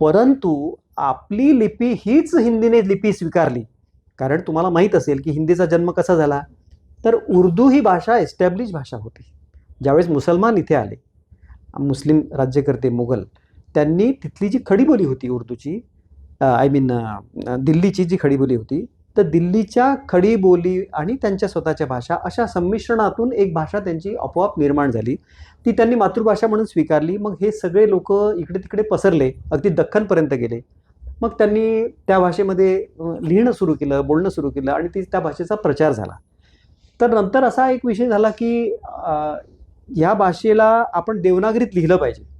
परंतु आपली लिपी हीच हिंदीने लिपी स्वीकारली. कारण तुम्हाला माहीत असेल की हिंदीचा जन्म कसा झाला? तर उर्दू ही भाषा एस्टॅब्लिश भाषा होती. ज्यावेळेस मुसलमान इथे आले मुस्लिम राज्यकर्ते मुघल त्यांनी तिथली जी खडीबोली होती उर्दूची आय मीन दिल्लीची जी खडीबोली होती तर दिल्लीच्या खडीबोली आणि त्यांच्या स्वतःच्या भाषा अशा संमिश्रणातून एक भाषा त्यांची आपोआप निर्माण झाली. ती त्यांनी मातृभाषा म्हणून स्वीकारली. मग हे सगळे लोक इकडे तिकडे पसरले. अगदी दख्खनपर्यंत गेले. मग त्यांनी त्या भाषेमध्ये लिहिणं सुरू केलं बोलणं सुरू केलं आणि ती त्या भाषेचा प्रचार झाला. तर नंतर असा एक विषय झाला की ह्या या भाषेला आपण देवनागरीत लिहिलं पाहिजे.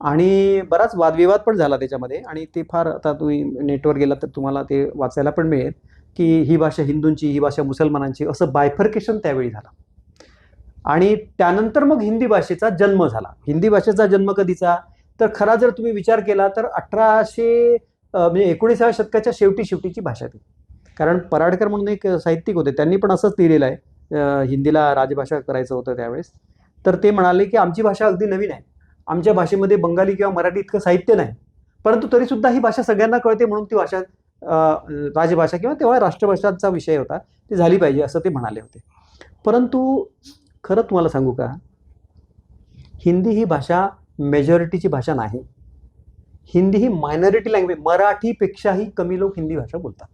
आणि बराच वादविवाद पण झाला त्याच्यामध्ये. आणि ते फार आता तुम्ही नेटवर गेला तर तुम्हाला ते वाचायला पण मिळेल की ही भाषा हिंदूंची ही भाषा मुसलमानांची असं बायफर्केशन त्यावेळी झालं. आणि त्यानंतर मग हिंदी भाषेचा जन्म झाला. हिंदी भाषेचा जन्म कधीचा? तर खरा जर तुम्ही विचार केला तर अठराशे म्हणजे एकोणीसाव्या शतकाच्या शेवटी शेवटीची भाषा ती. कारण पराडकर म्हणून एक साहित्यिक होते. त्यांनी पण असंच लिहिलेलं आहे. हिंदीला राजभाषा करायचं होतं त्यावेळेस. तर ते म्हणाले की आमची भाषा अगदी नवीन आहे. आमच्या भाषेमध्ये बंगाली किंवा मराठी इतकं साहित्य नाही. परंतु तरीसुद्धा ही भाषा सगळ्यांना कळते म्हणून ती भाषा राजभाषा किंवा तेव्हा राष्ट्रभाषांचा विषय होता ती झाली पाहिजे असं ते म्हणाले होते. परंतु खरं तुम्हाला सांगू का? हिंदी ही भाषा मेजॉरिटीची भाषा नाही. हिंदी ही मायनॉरिटी लँग्वेज मराठीपेक्षाही कमी लोक हिंदी भाषा बोलतात.